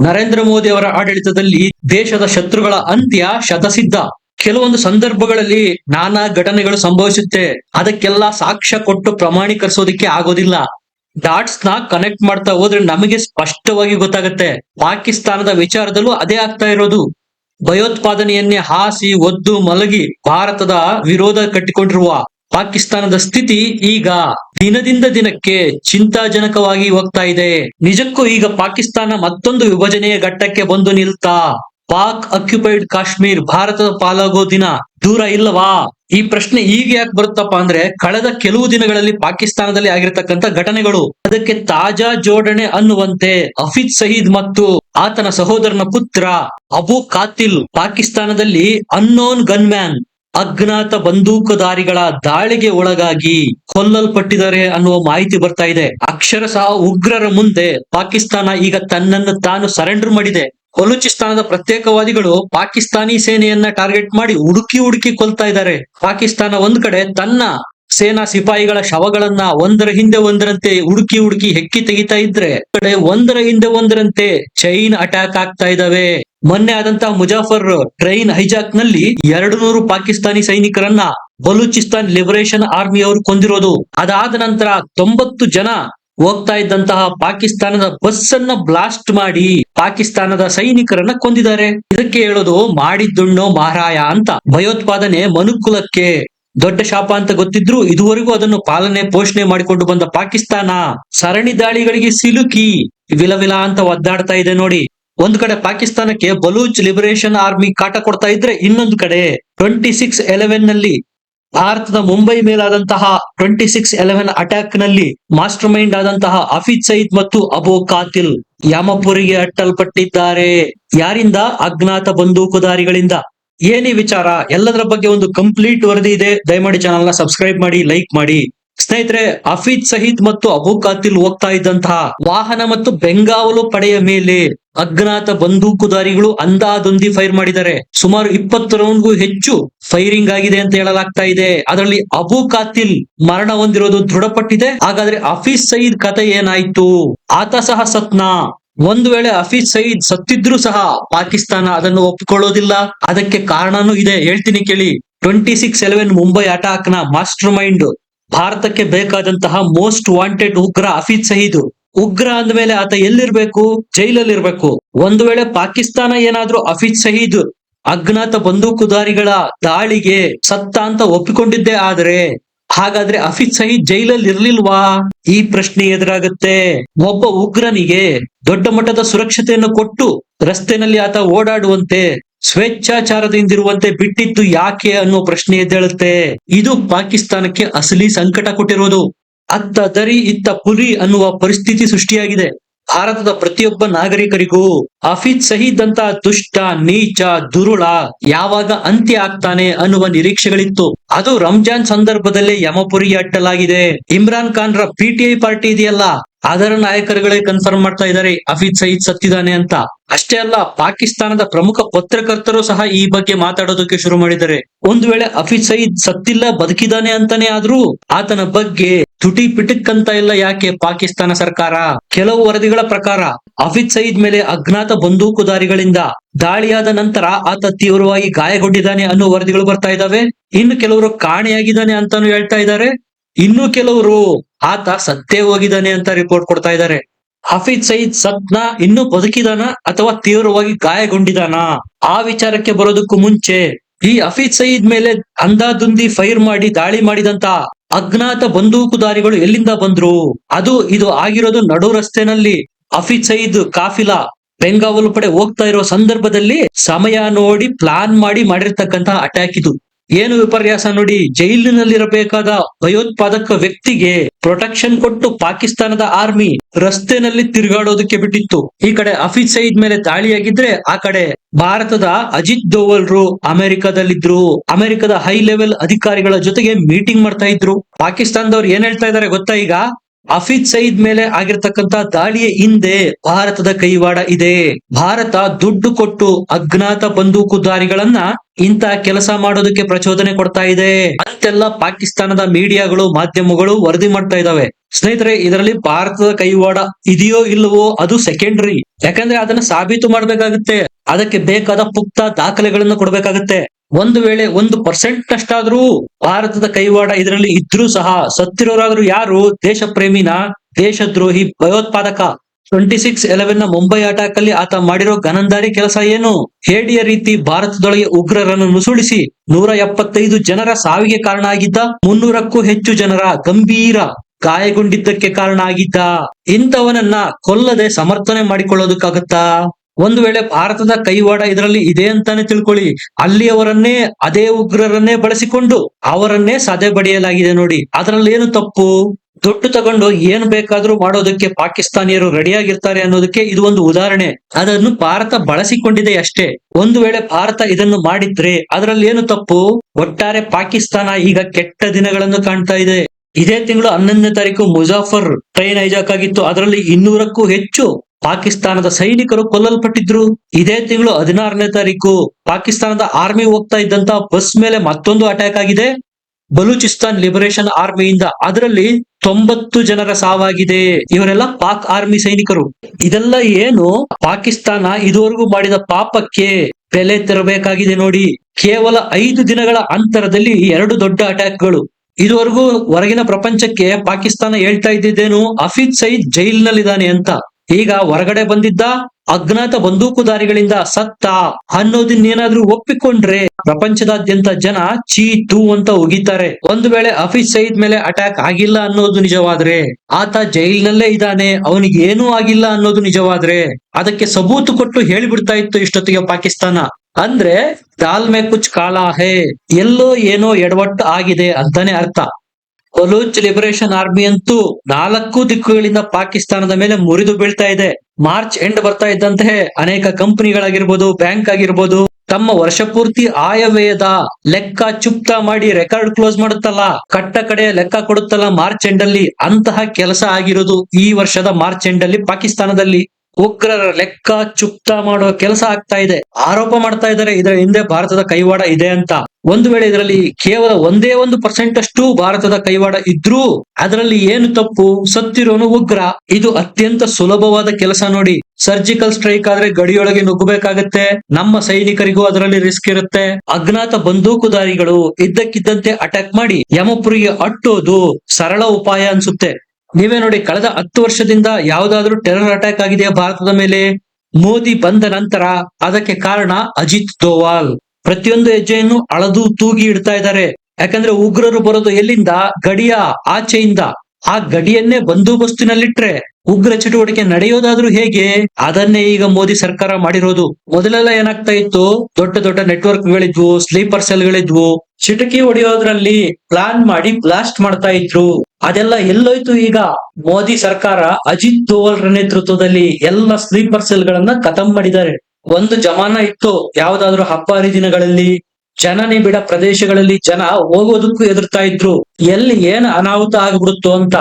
ನರೇಂದ್ರ ಮೋದಿ ಅವರ ಆಡಳಿತದಲ್ಲಿ ದೇಶದ ಶತ್ರುಗಳ ಅಂತ್ಯ ಶತಸಿದ್ಧ. ಕೆಲವೊಂದು ಸಂದರ್ಭಗಳಲ್ಲಿ ನಾನಾ ಘಟನೆಗಳು ಸಂಭವಿಸುತ್ತೆ. ಅದಕ್ಕೆಲ್ಲ ಸಾಕ್ಷ್ಯ ಕೊಟ್ಟು ಪ್ರಮಾಣೀಕರಿಸೋದಿಕ್ಕೆ ಆಗೋದಿಲ್ಲ. ಡಾಟ್ಸ್ನ ಕನೆಕ್ಟ್ ಮಾಡ್ತಾ ಹೋದ್ರೆ ನಮಗೆ ಸ್ಪಷ್ಟವಾಗಿ ಗೊತ್ತಾಗುತ್ತೆ. ಪಾಕಿಸ್ತಾನದ ವಿಚಾರದಲ್ಲೂ ಅದೇ ಆಗ್ತಾ ಇರೋದು. ಭಯೋತ್ಪಾದನೆಯನ್ನೇ ಹಾಸಿ, ಒದ್ದು, ಮಲಗಿ ಭಾರತದ ವಿರೋಧ ಕಟ್ಟಿಕೊಂಡಿರುವ ಪಾಕಿಸ್ತಾನದ ಸ್ಥಿತಿ ಈಗ ದಿನದಿಂದ ದಿನಕ್ಕೆ ಚಿಂತಾಜನಕವಾಗಿ ಹೋಗ್ತಾ ಇದೆ. ನಿಜಕ್ಕೂ ಈಗ ಪಾಕಿಸ್ತಾನ ಮತ್ತೊಂದು ವಿಭಜನೆಯ ಘಟ್ಟಕ್ಕೆ ಬಂದು ನಿಲ್ತಾ. ಪಾಕ್ ಅಕ್ಯುಪೈಡ್ ಕಾಶ್ಮೀರ್ ಭಾರತದ ಪಾಲಾಗೋ ದಿನ ದೂರ ಇಲ್ಲವಾ? ಈ ಪ್ರಶ್ನೆ ಈಗ ಯಾಕೆ ಬರುತ್ತಪ್ಪ ಅಂದ್ರೆ ಕಳೆದ ಕೆಲವು ದಿನಗಳಲ್ಲಿ ಪಾಕಿಸ್ತಾನದಲ್ಲಿ ಆಗಿರತಕ್ಕಂತ ಘಟನೆಗಳು ಅದಕ್ಕೆ ತಾಜಾ ಜೋಡಣೆ ಅನ್ನುವಂತೆ ಹಫೀದ್ ಸಯೀದ್ ಮತ್ತು ಆತನ ಸಹೋದರನ ಪುತ್ರ ಅಬು ಕಾತಿಲ್ ಪಾಕಿಸ್ತಾನದಲ್ಲಿ ಅನ್ನೋನ್ ಗನ್ಮ್ಯಾನ್ ಅಜ್ಞಾತ ಬಂದೂಕುದಾರಿಗಳ ದಾಳಿಗೆ ಒಳಗಾಗಿ ಕೊಲ್ಲಲ್ಪಟ್ಟಿದ್ದಾರೆ ಅನ್ನುವ ಮಾಹಿತಿ ಬರ್ತಾ ಇದೆ. ಅಕ್ಷರಶಃ ಉಗ್ರರ ಮುಂದೆ ಪಾಕಿಸ್ತಾನ ಈಗ ತನ್ನನ್ನು ತಾನು ಸರೆಂಡರ್ ಮಾಡಿದೆ. ಬಲೂಚಿಸ್ತಾನದ ಪ್ರತ್ಯೇಕವಾದಿಗಳು ಪಾಕಿಸ್ತಾನಿ ಸೇನೆಯನ್ನ ಟಾರ್ಗೆಟ್ ಮಾಡಿ ಹುಡುಕಿ ಹುಡುಕಿ ಕೊಲ್ತಾ ಇದ್ದಾರೆ. ಪಾಕಿಸ್ತಾನ ಒಂದ್ ಕಡೆ ತನ್ನ ಸೇನಾ ಸಿಪಾಯಿಗಳ ಶವಗಳನ್ನ ಒಂದರ ಹಿಂದೆ ಒಂದರಂತೆ ಹುಡುಕಿ ಹುಡುಕಿ ಹೆಕ್ಕಿ ತೆಗಿತಾ ಇದ್ರೆ ಕಡೆ ಒಂದರ ಹಿಂದೆ ಒಂದರಂತೆ ಚೈನ್ ಅಟ್ಯಾಕ್ ಆಗ್ತಾ ಇದಾವೆ ಮೊನ್ನೆ ಆದಂತಹ ಮುಜಾಫರ್ ಟ್ರೈನ್ ಹೈಜಾಕ್ನಲ್ಲಿ ಎರಡು ನೂರು ಪಾಕಿಸ್ತಾನಿ ಸೈನಿಕರನ್ನ ಬಲೂಚಿಸ್ತಾನ್ ಲಿಬರೇಷನ್ ಆರ್ಮಿ ಅವರು ಕೊಂದಿರೋದು. ಅದಾದ ನಂತರ ತೊಂಬತ್ತು ಜನ ಹೋಗ್ತಾ ಇದ್ದಂತಹ ಪಾಕಿಸ್ತಾನದ ಬಸ್ ಅನ್ನ ಬ್ಲಾಸ್ಟ್ ಮಾಡಿ ಪಾಕಿಸ್ತಾನದ ಸೈನಿಕರನ್ನ ಕೊಂದಿದ್ದಾರೆ. ಇದಕ್ಕೆ ಹೇಳೋದು ಮಾಡಿದ್ದುಣ್ಣೋ ಮಹಾರಾಯ ಅಂತ. ಭಯೋತ್ಪಾದನೆ ಮನುಕುಲಕ್ಕೆ ದೊಡ್ಡ ಶಾಪ ಅಂತ ಗೊತ್ತಿದ್ರು ಇದುವರೆಗೂ ಅದನ್ನು ಪಾಲನೆ ಪೋಷಣೆ ಮಾಡಿಕೊಂಡು ಬಂದ ಪಾಕಿಸ್ತಾನ ಸರಣಿ ದಾಳಿಗಳಿಗೆ ಸಿಲುಕಿ ವಿಲವಿಲ ಅಂತ ಒದ್ದಾಡ್ತಾ ಇದೆ ನೋಡಿ. ಒಂದ್ ಕಡೆ ಪಾಕಿಸ್ತಾನಕ್ಕೆ ಬಲೂಚ್ ಲಿಬರೇಷನ್ ಆರ್ಮಿ ಕಾಟ ಕೊಡ್ತಾ ಇದ್ರೆ ಇನ್ನೊಂದು ಕಡೆ ಟ್ವೆಂಟಿ ಸಿಕ್ಸ್ ಎಲೆವೆನ್ನಲ್ಲಿ ಭಾರತದ ಮುಂಬೈ ಮೇಲಾದಂತಹ ಟ್ವೆಂಟಿ ಸಿಕ್ಸ್ ಎಲೆವೆನ್ ಅಟ್ಯಾಕ್ನಲ್ಲಿ ಮಾಸ್ಟರ್ ಮೈಂಡ್ ಆದಂತಹ ಹಫೀದ್ ಸಯೀದ್ ಮತ್ತು ಅಬೋ ಕಾತಿಲ್ ಯಾಮಪುರಿಗೆ ಅಟ್ಟಲ್ಪಟ್ಟಿದ್ದಾರೆ. ಯಾರಿಂದ? ಅಜ್ಞಾತ ಬಂದೂಕುದಾರಿಗಳಿಂದ ಏನಿ ವಿಚಾರ? ಎಲ್ಲದರ ಬಗ್ಗೆ ಒಂದು ಕಂಪ್ಲೀಟ್ ವರದಿ ಇದೆ. ದಯಮಾಡಿ ಚಾನಲ್ನ ಸಬ್ಸ್ಕ್ರೈಬ್ ಮಾಡಿ ಲೈಕ್ ಮಾಡಿ. ಸ್ನೇಹಿತರೆ ಹಫೀದ್ ಸಹೀದ್ ಮತ್ತು ಅಬು ಕಾತಿಲ್ ಹೋಗ್ತಾ ಇದ್ದಂತಹ ವಾಹನ ಮತ್ತು ಬೆಂಗಾವಲು ಪಡೆಯ ಮೇಲೆ ಅಜ್ಞಾತ ಬಂದೂಕುದಾರಿಗಳು ಅಂದಾದೊಂದಿ ಫೈರ್ ಮಾಡಿದ್ದಾರೆ ಸುಮಾರು ಇಪ್ಪತ್ತು ರೌಂಡ್ಗೂ ಹೆಚ್ಚು ಫೈರಿಂಗ್ ಆಗಿದೆ ಅಂತ ಹೇಳಲಾಗ್ತಾ ಇದೆ. ಅದರಲ್ಲಿ ಅಬು ಕಾತಿಲ್ ಮರಣ ಹೊಂದಿರೋದು ದೃಢಪಟ್ಟಿದೆ. ಹಾಗಾದ್ರೆ ಹಫೀಜ್ ಸಯೀದ್ ಕತೆ ಏನಾಯ್ತು? ಆತ ಸಹ ಸತ್ನಾ? ಒಂದು ವೇಳೆ ಹಫೀಜ್ ಸಯೀದ್ ಸತ್ತಿದ್ರೂ ಸಹ ಪಾಕಿಸ್ತಾನ ಅದನ್ನು ಒಪ್ಪಿಕೊಳ್ಳೋದಿಲ್ಲ ಅದಕ್ಕೆ ಕಾರಣನೂ ಇದೆ. ಹೇಳ್ತೀನಿ ಕೇಳಿ. ಟ್ವೆಂಟಿ ಸಿಕ್ಸ್ ಎಲೆವೆನ್ ಮುಂಬೈ ಅಟ್ಯಾಕ್ನ ಮಾಸ್ಟರ್ ಮೈಂಡ್ ಭಾರತಕ್ಕೆ ಬೇಕಾದಂತಹ ಮೋಸ್ಟ್ ವಾಂಟೆಡ್ ಉಗ್ರ ಹಫೀಜ್ ಸಯೀದ್ ಉಗ್ರ ಅಂದ್ಮೇಲೆ ಆತ ಎಲ್ಲಿರ್ಬೇಕು? ಜೈಲಲ್ಲಿ ಇರ್ಬೇಕು ಒಂದು ವೇಳೆ ಪಾಕಿಸ್ತಾನ ಏನಾದ್ರೂ ಅಫೀಜ್ ಸಹೀದ್ ಅಜ್ಞಾತ ಬಂದೂಕುದಾರಿಗಳ ದಾಳಿಗೆ ಸತ್ತ ಅಂತ ಒಪ್ಪಿಕೊಂಡಿದ್ದೇ ಆದ್ರೆ, ಹಾಗಾದ್ರೆ ಅಫೀಜ್ ಸಹೀದ್ ಜೈಲಲ್ಲಿ ಇರ್ಲಿಲ್ವಾ ಈ ಪ್ರಶ್ನೆ ಎದುರಾಗುತ್ತೆ. ಒಬ್ಬ ಉಗ್ರನಿಗೆ ದೊಡ್ಡ ಮಟ್ಟದ ಸುರಕ್ಷತೆಯನ್ನು ಕೊಟ್ಟು ರಸ್ತೆನಲ್ಲಿ ಆತ ಓಡಾಡುವಂತೆ, ಸ್ವೇಚ್ಛಾಚಾರದಿಂದಿರುವಂತೆ ಬಿಟ್ಟಿದ್ದು ಯಾಕೆ ಅನ್ನೋ ಪ್ರಶ್ನೆ ಎದ್ದೇಳುತ್ತೆ. ಇದು ಪಾಕಿಸ್ತಾನಕ್ಕೆ ಅಸಲಿ ಸಂಕಟ ಕೊಟ್ಟಿರೋದು. ಅತ್ತ ದರಿ ಇತ್ತ ಪುಲಿ ಅನ್ನುವ ಪರಿಸ್ಥಿತಿ ಸೃಷ್ಟಿಯಾಗಿದೆ. ಭಾರತದ ಪ್ರತಿಯೊಬ್ಬ ನಾಗರಿಕರಿಗೂ ಹಫೀಜ್ ಸಹೀದ್ ಅಂತ ದುಷ್ಟ, ನೀಚ, ದುರುಳ ಯಾವಾಗ ಅಂತ್ಯ ಆಗ್ತಾನೆ ಅನ್ನುವ ನಿರೀಕ್ಷೆಗಳಿತ್ತು. ಅದು ರಂಜಾನ್ ಸಂದರ್ಭದಲ್ಲೇ ಯಮಪುರಿ ಅಟ್ಟಲಾಗಿದೆ ಇಮ್ರಾನ್ ಖಾನ್ ರ ಪಿಟಿಐ ಪಾರ್ಟಿ ಇದೆಯಲ್ಲ ಅದರ ನಾಯಕರುಗಳೇ ಕನ್ಫರ್ಮ್ ಮಾಡ್ತಾ ಇದ್ದಾರೆ. ಹಫೀದ್ ಸಯೀದ್ ಸತ್ತಿದ್ದಾನೆ ಅಂತ. ಅಷ್ಟೇ ಅಲ್ಲ, ಪಾಕಿಸ್ತಾನದ ಪ್ರಮುಖ ಪತ್ರಕರ್ತರು ಸಹ ಈ ಬಗ್ಗೆ ಮಾತಾಡೋದಕ್ಕೆ ಶುರು ಮಾಡಿದ್ದಾರೆ. ಒಂದು ವೇಳೆ ಹಫೀದ್ ಸಯೀದ್ ಸತ್ತಿಲ್ಲ ಬದುಕಿದಾನೆ ಅಂತಾನೆ ಆದ್ರೂ ಆತನ ಬಗ್ಗೆ ತುಟಿ ಪಿಟಕ್ ಅಂತ ಇಲ್ಲ ಯಾಕೆ ಪಾಕಿಸ್ತಾನ ಸರ್ಕಾರ? ಕೆಲವು ವರದಿಗಳ ಪ್ರಕಾರ ಹಫೀದ್ ಸಯೀದ್ ಮೇಲೆ ಅಜ್ಞಾತ ಬಂದೂಕುದಾರಿಗಳಿಂದ ದಾಳಿಯಾದ ನಂತರ ಆತ ತೀವ್ರವಾಗಿ ಗಾಯಗೊಂಡಿದ್ದಾನೆ ಅನ್ನೋ ವರದಿಗಳು ಬರ್ತಾ ಇದ್ದಾವೆ. ಇನ್ನು ಕೆಲವರು ಕಾಣೆಯಾಗಿದ್ದಾನೆ ಅಂತಾನು ಹೇಳ್ತಾ ಇದ್ದಾರೆ. ಇನ್ನು ಕೆಲವರು ಆತ ಸತ್ತೇ ಹೋಗಿದ್ದಾನೆ ಅಂತ ರಿಪೋರ್ಟ್ ಕೊಡ್ತಾ ಇದ್ದಾರೆ. ಹಫೀಜ್ ಸಯೀದ್ ಸತ್ನ ಇನ್ನೂ ಬದುಕಿದಾನ ಅಥವಾ ತೀವ್ರವಾಗಿ ಗಾಯಗೊಂಡಿದಾನ? ಆ ವಿಚಾರಕ್ಕೆ ಬರೋದಕ್ಕೂ ಮುಂಚೆ ಈ ಹಫೀಜ್ ಸಯೀದ್ ಮೇಲೆ ಅಂದಾದುಂದಿ ಫೈರ್ ಮಾಡಿ ದಾಳಿ ಮಾಡಿದಂತ ಅಜ್ಞಾತ ಬಂದೂಕುದಾರಿಗಳು ಎಲ್ಲಿಂದ ಬಂದ್ರು? ಅದು ಇದು ಆಗಿರೋದು ನಡು ರಸ್ತೆನಲ್ಲಿ ಹಫೀಜ್ ಸಯೀದ್ ಕಾಫಿಲಾ ಬೆಂಗಾವಲು ಪಡೆ ಹೋಗ್ತಾ ಇರೋ ಸಂದರ್ಭದಲ್ಲಿ ಸಮಯ ನೋಡಿ ಪ್ಲಾನ್ ಮಾಡಿ ಮಾಡಿರ್ತಕ್ಕಂತಹ ಅಟ್ಯಾಕ್ ಇದು. ಏನು ವಿಪರ್ಯಾಸ ನೋಡಿ ಜೈಲಿನಲ್ಲಿರಬೇಕಾದ ಭಯೋತ್ಪಾದಕ ವ್ಯಕ್ತಿಗೆ ಪ್ರೊಟೆಕ್ಷನ್ ಕೊಟ್ಟು ಪಾಕಿಸ್ತಾನದ ಆರ್ಮಿ ರಸ್ತೆನಲ್ಲಿ ತಿರುಗಾಡೋದಕ್ಕೆ ಬಿಟ್ಟಿತ್ತು. ಈ ಕಡೆ ಹಫೀಜ್ ಸಯೀದ್ ಮೇಲೆ ದಾಳಿಯಾಗಿದ್ರೆ ಆ ಕಡೆ ಭಾರತದ ಅಜಿತ್ ದೋವಲ್ರು ಅಮೆರಿಕದಲ್ಲಿದ್ರು. ಅಮೆರಿಕದ ಹೈ ಲೆವೆಲ್ ಅಧಿಕಾರಿಗಳ ಜೊತೆಗೆ ಮೀಟಿಂಗ್ ಮಾಡ್ತಾ ಇದ್ರು. ಪಾಕಿಸ್ತಾನದವ್ರು ಏನ್ ಹೇಳ್ತಾ ಇದಾರೆ ಗೊತ್ತಾ ಈಗ? ಹಫೀಜ್ ಸಯೀದ್ ಮೇಲೆ ಆಗಿರ್ತಕ್ಕಂತ ದಾಳಿಯ ಹಿಂದೆ ಭಾರತದ ಕೈವಾಡ ಇದೆ. ಭಾರತ ದುಡ್ಡು ಕೊಟ್ಟು ಅಜ್ಞಾತ ಬಂದೂಕುದಾರಿಗಳನ್ನ ಇಂತ ಕೆಲಸ ಮಾಡೋದಕ್ಕೆ ಪ್ರಚೋದನೆ ಕೊಡ್ತಾ ಇದೆ. ಅಂತೆಲ್ಲ ಪಾಕಿಸ್ತಾನದ ಮೀಡಿಯಾಗಳು, ಮಾಧ್ಯಮಗಳು ವರದಿ ಮಾಡ್ತಾ ಇದಾವೆ. ಸ್ನೇಹಿತರೆ, ಇದರಲ್ಲಿ ಭಾರತದ ಕೈವಾಡ ಇದೆಯೋ ಇಲ್ಲವೋ ಅದು ಸೆಕೆಂಡರಿ ಯಾಕಂದ್ರೆ ಅದನ್ನ ಸಾಬೀತು ಮಾಡ್ಬೇಕಾಗುತ್ತೆ. ಅದಕ್ಕೆ ಬೇಕಾದ ಪುಕ್ತ ದಾಖಲೆಗಳನ್ನು ಕೊಡ್ಬೇಕಾಗುತ್ತೆ. ಒಂದು ವೇಳೆ ಒಂದು ಪರ್ಸೆಂಟ್ ನಷ್ಟಾದ್ರೂ ಭಾರತದ ಕೈವಾಡ ಇದರಲ್ಲಿ ಇದ್ರೂ ಸಹ ಸತ್ತಿರೋರಾದ್ರೂ ಯಾರು? ದೇಶ ಪ್ರೇಮಿನ ದೇಶದ್ರೋಹಿ ಭಯೋತ್ಪಾದಕ. ಟ್ವೆಂಟಿ ಸಿಕ್ಸ್ ಎಲೆವೆನ್ನ ಮುಂಬೈ ಅಟ್ಯಾಕ್ ಅಲ್ಲಿ ಆತ ಮಾಡಿರೋ ಗನಂದಾರಿ ಕೆಲಸ ಏನು? ಹೇಡಿಯ ರೀತಿ ಭಾರತದೊಳಗೆ ಉಗ್ರರನ್ನು ನುಸುಳಿಸಿ ನೂರ ಎಪ್ಪತ್ತೈದು ಜನರ ಸಾವಿಗೆ ಕಾರಣ ಆಗಿದ್ದ ಮುನ್ನೂರಕ್ಕೂ ಹೆಚ್ಚು ಜನರ ಗಂಭೀರ ಗಾಯಗೊಂಡಿದ್ದಕ್ಕೆ ಕಾರಣ ಆಗಿದ್ದ ಇಂಥವನನ್ನ ಕೊಲ್ಲದೆ ಸಮರ್ಥನೆ ಮಾಡಿಕೊಳ್ಳೋದಕ್ಕಾಗತ್ತಾ? ಒಂದು ವೇಳೆ ಭಾರತದ ಕೈವಾಡ ಇದರಲ್ಲಿ ಇದೆ ಅಂತಾನೆ ತಿಳ್ಕೊಳ್ಳಿ. ಅಲ್ಲಿಯವರನ್ನೇ, ಅದೇ ಉಗ್ರರನ್ನೇ ಬಳಸಿಕೊಂಡು ಅವರನ್ನೇ ಸದೆ ಬಡಿಯಲಾಗಿದೆ ನೋಡಿ. ಅದರಲ್ಲಿ ಏನು ತಪ್ಪು? ದುಡ್ಡು ತಗೊಂಡು ಏನ್ ಬೇಕಾದ್ರೂ ಮಾಡೋದಕ್ಕೆ ಪಾಕಿಸ್ತಾನಿಯರು ರೆಡಿಯಾಗಿರ್ತಾರೆ ಅನ್ನೋದಕ್ಕೆ ಇದು ಒಂದು ಉದಾಹರಣೆ. ಅದನ್ನು ಭಾರತ ಬಳಸಿಕೊಂಡಿದೆ ಅಷ್ಟೇ. ಒಂದು ವೇಳೆ ಭಾರತ ಇದನ್ನು ಮಾಡಿದ್ರೆ ಅದರಲ್ಲಿ ಏನು ತಪ್ಪು? ಒಟ್ಟಾರೆ ಪಾಕಿಸ್ತಾನ ಈಗ ಕೆಟ್ಟ ದಿನಗಳನ್ನು ಕಾಣ್ತಾ ಇದೆ. ಇದೇ ತಿಂಗಳು ಹನ್ನೊಂದನೇ ತಾರೀಕು ಮುಜಾಫರ್ ಟ್ರೈನ್ ಹೈಜಾಕ್ ಆಗಿತ್ತು. ಅದರಲ್ಲಿ ಇನ್ನೂರಕ್ಕೂ ಹೆಚ್ಚು ಪಾಕಿಸ್ತಾನದ ಸೈನಿಕರು ಕೊಲ್ಲಲ್ಪಟ್ಟಿದ್ರು. ಇದೇ ತಿಂಗಳು ಹದಿನಾರನೇ ತಾರೀಕು ಪಾಕಿಸ್ತಾನದ ಆರ್ಮಿ ಹೋಗ್ತಾ ಇದ್ದಂತ ಬಸ್ ಮೇಲೆ ಮತ್ತೊಂದು ಅಟ್ಯಾಕ್ ಆಗಿದೆ. ಬಲೂಚಿಸ್ತಾನ್ ಲಿಬರೇಷನ್ ಆರ್ಮಿಯಿಂದ ಅದರಲ್ಲಿ ತೊಂಬತ್ತು ಜನರ ಸಾವಾಗಿದೆ. ಇವರೆಲ್ಲ ಪಾಕ್ ಆರ್ಮಿ ಸೈನಿಕರು. ಇದೆಲ್ಲ ಏನು? ಪಾಕಿಸ್ತಾನ ಇದುವರೆಗೂ ಮಾಡಿದ ಪಾಪಕ್ಕೆ ಬೆಲೆ ತೆರಬೇಕಾಗಿದೆ ನೋಡಿ. ಕೇವಲ ಐದು ದಿನಗಳ ಅಂತರದಲ್ಲಿ ಎರಡು ದೊಡ್ಡ ಅಟ್ಯಾಕ್ಗಳು ಇದುವರೆಗೂ ಹೊರಗಿನ ಪ್ರಪಂಚಕ್ಕೆ ಪಾಕಿಸ್ತಾನ ಹೇಳ್ತಾ ಇದ್ದಿದ್ದೇನು? ಹಫೀದ್ ಸಯೀದ್ ಜೈಲ್ನಲ್ಲಿದ್ದಾನೆ ಅಂತ. ಈಗ ಹೊರಗಡೆ ಬಂದಿದ್ದ ಅಜ್ಞಾತ ಬಂದೂಕುದಾರಿಗಳಿಂದ ಸತ್ತ ಅನ್ನೋದನ್ನೇನಾದ್ರೂ ಒಪ್ಪಿಕೊಂಡ್ರೆ ಪ್ರಪಂಚದಾದ್ಯಂತ ಜನ ಚೀ ತೂ ಅಂತ ಒಗಿತಾರೆ ಒಂದು ವೇಳೆ ಹಫೀಜ್ ಸಯೀದ್ ಮೇಲೆ ಅಟ್ಯಾಕ್ ಆಗಿಲ್ಲ ಅನ್ನೋದು ನಿಜವಾದ್ರೆ ಆತ ಜೈಲಿನಲ್ಲೇ ಇದ್ದಾನೆ, ಅವನಿಗೆ ಏನೂ ಆಗಿಲ್ಲ ಅನ್ನೋದು ನಿಜವಾದ್ರೆ ಅದಕ್ಕೆ ಸಬೂತು ಕೊಟ್ಟು ಹೇಳಿಬಿಡ್ತಾ ಇತ್ತು ಇಷ್ಟೊತ್ತಿಗೆ ಪಾಕಿಸ್ತಾನ. ಅಂದ್ರೆ ದಾಲ್ ಮೇ ಕುಚ್ ಕಾಲ ಎಲ್ಲೋ ಏನೋ ಎಡವಟ್ಟು ಆಗಿದೆ ಅಂತಾನೆ ಅರ್ಥ. ಬಲೂಚ್ ಲಿಬರೇಷನ್ ಆರ್ಮಿ ಅಂತೂ ನಾಲ್ಕು ದಿಕ್ಕುಗಳಿಂದ ಪಾಕಿಸ್ತಾನದ ಮೇಲೆ ಮುರಿದು ಬೀಳ್ತಾ ಇದೆ. ಮಾರ್ಚ್ ಎಂಡ್ ಬರ್ತಾ ಇದ್ದಂತೆ ಅನೇಕ ಕಂಪನಿಗಳಾಗಿರ್ಬೋದು, ಬ್ಯಾಂಕ್ ಆಗಿರ್ಬೋದು, ತಮ್ಮ ವರ್ಷ ಪೂರ್ತಿ ಆಯವ್ಯಯದ ಲೆಕ್ಕ ಚುಪ್ತ ಮಾಡಿ ರೆಕಾರ್ಡ್ ಕ್ಲೋಸ್ ಮಾಡುತ್ತಲ್ಲ, ಕಟ್ಟ ಕಡೆಯ ಲೆಕ್ಕ ಕೊಡುತ್ತಲ್ಲ ಮಾರ್ಚ್ ಎಂಡ್ ಅಲ್ಲಿ ಅಂತಹ ಕೆಲಸ ಆಗಿರೋದು ಈ ವರ್ಷದ ಮಾರ್ಚ್ ಎಂಡ್ ಅಲ್ಲಿ ಪಾಕಿಸ್ತಾನದಲ್ಲಿ. ಉಗ್ರರ ಲೆಕ್ಕ ಚುಕ್ತ ಮಾಡುವ ಕೆಲಸ ಆಗ್ತಾ ಇದೆ. ಆರೋಪ ಮಾಡ್ತಾ ಇದ್ದಾರೆ. ಇದರ ಹಿಂದೆ ಭಾರತದ ಕೈವಾಡ ಇದೆ ಅಂತ. ಒಂದು ವೇಳೆ ಇದರಲ್ಲಿ ಕೇವಲ ಒಂದೇ ಒಂದು ಪರ್ಸೆಂಟ್ ಅಷ್ಟು ಭಾರತದ ಕೈವಾಡ ಇದ್ರೂ ಅದರಲ್ಲಿ ಏನು ತಪ್ಪು? ಸತ್ತಿರೋನು ಉಗ್ರ. ಇದು ಅತ್ಯಂತ ಸುಲಭವಾದ ಕೆಲಸ ನೋಡಿ. ಸರ್ಜಿಕಲ್ ಸ್ಟ್ರೈಕ್ ಆದ್ರೆ ಗಡಿಯೊಳಗೆ ನುಗ್ಗಬೇಕಾಗತ್ತೆ. ನಮ್ಮ ಸೈನಿಕರಿಗೂ ಅದರಲ್ಲಿ ರಿಸ್ಕ್ ಇರುತ್ತೆ. ಅಜ್ಞಾತ ಬಂದೂಕುದಾರಿಗಳು ಇದ್ದಕ್ಕಿದ್ದಂತೆ ಅಟ್ಯಾಕ್ ಮಾಡಿ ಯಮಪುರಿಗೆ ಅಟ್ಟೋದು ಸರಳ ಉಪಾಯ ಅನ್ಸುತ್ತೆ. ನೀವೇ ನೋಡಿ ಕಳೆದ ಹತ್ತು ವರ್ಷದಿಂದ ಯಾವುದಾದ್ರೂ ಟೆರರ್ ಅಟ್ಯಾಕ್ ಆಗಿದೆಯಾ ಭಾರತದ ಮೇಲೆ? ಮೋದಿ ಬಂದ ನಂತರ ಅದಕ್ಕೆ ಕಾರಣ ಅಜಿತ್ ದೋವಾಲ್. ಪ್ರತಿಯೊಂದು ಹೆಜ್ಜೆಯನ್ನು ಅಳದು ತೂಗಿ ಇಡ್ತಾ ಇದ್ದಾರೆ. ಯಾಕಂದ್ರೆ ಉಗ್ರರು ಬರೋದು ಎಲ್ಲಿಂದ? ಗಡಿಯ ಆಚೆಯಿಂದ. ಆ ಗಡಿಯನ್ನೇ ಬಂದೋಬಸ್ತಿನಲ್ಲಿಟ್ರೆ ಉಗ್ರ ಚಟುವಟಿಕೆ ನಡೆಯೋದಾದ್ರೂ ಹೇಗೆ? ಅದನ್ನೇ ಈಗ ಮೋದಿ ಸರ್ಕಾರ ಮಾಡಿರೋದು. ಮೊದಲೆಲ್ಲ ಏನಾಗ್ತಾ ಇತ್ತು? ದೊಡ್ಡ ದೊಡ್ಡ ನೆಟ್ವರ್ಕ್ ಗಳಿದ್ವು ಸ್ಲೀಪರ್ ಸೆಲ್ ಗಳಿದ್ವು ಚಿಟಕಿ ಹೊಡೆಯೋದ್ರಲ್ಲಿ ಪ್ಲಾನ್ ಮಾಡಿ ಬ್ಲಾಸ್ಟ್ ಮಾಡ್ತಾ ಇದ್ರು. ಅದೆಲ್ಲ ಎಲ್ಲೋಯ್ತು ಈಗ. ಮೋದಿ ಸರ್ಕಾರ ಅಜಿತ್ ದೋವಲ್ರ ನೇತೃತ್ವದಲ್ಲಿ ಎಲ್ಲ ಸ್ಲೀಪರ್ ಸೆಲ್ ಗಳನ್ನ ಖತಮ್ ಮಾಡಿದ್ದಾರೆ. ಒಂದು ಜಮಾನ ಇತ್ತು. ಯಾವ್ದಾದ್ರು ಹಬ್ಬ ಹರಿದಿನಗಳಲ್ಲಿ ಜನನಿ ಬಿಡ ಪ್ರದೇಶಗಳಲ್ಲಿ ಜನ ಹೋಗೋದಕ್ಕೂ ಎದುರ್ತಾ ಇದ್ರು. ಎಲ್ಲಿ ಏನ್ ಅನಾಹುತ ಆಗ್ಬಿಡುತ್ತೋ ಅಂತ.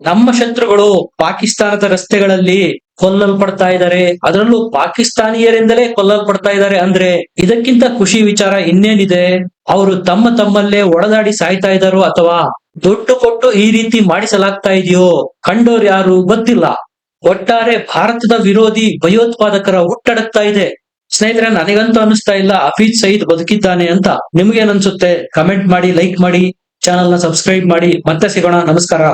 ನಮ್ಮ ಶತ್ರುಗಳು ಪಾಕಿಸ್ತಾನದ ರಸ್ತೆಗಳಲ್ಲಿ ಕೊಲ್ಲಲ್ಪಡ್ತಾ ಇದ್ದಾರೆ. ಅದರಲ್ಲೂ ಪಾಕಿಸ್ತಾನಿಯರಿಂದಲೇ ಕೊಲ್ಲಲ್ಪಡ್ತಾ ಇದ್ದಾರೆ ಅಂದ್ರೆ ಇದಕ್ಕಿಂತ ಖುಷಿ ವಿಚಾರ ಇನ್ನೇನಿದೆ? ಅವರು ತಮ್ಮ ತಮ್ಮಲ್ಲೇ ಒಡೆದಾಡಿ ಸಾಯ್ತಾ ಇದ್ದಾರೋ ಅಥವಾ ದುಡ್ಡು ಕೊಟ್ಟು ಈ ರೀತಿ ಮಾಡಿಸಲಾಗ್ತಾ ಇದೆಯೋ ಕಂಡೋರ್ ಯಾರು ಗೊತ್ತಿಲ್ಲ. ಒಟ್ಟಾರೆ ಭಾರತದ ವಿರೋಧಿ ಭಯೋತ್ಪಾದಕರ ಹುಟ್ಟಡಗ್ತಾ ಇದೆ. ಸ್ನೇಹಿತರೆ, ನನಗಂತೂ ಅನಿಸ್ತಾ ಇಲ್ಲ. ಹಫೀಜ್ ಸಯೀದ್ ಬದುಕಿದ್ದಾನೆ ಅಂತ ನಿಮ್ಗೇನ್ ಅನ್ಸುತ್ತೆ? ಕಮೆಂಟ್ ಮಾಡಿ, ಲೈಕ್ ಮಾಡಿ ಚಾನಲ್ನ ಸಬ್ಸ್ಕ್ರೈಬ್ ಮಾಡಿ. ಮತ್ತೆ ಸಿಗೋಣ. ನಮಸ್ಕಾರ.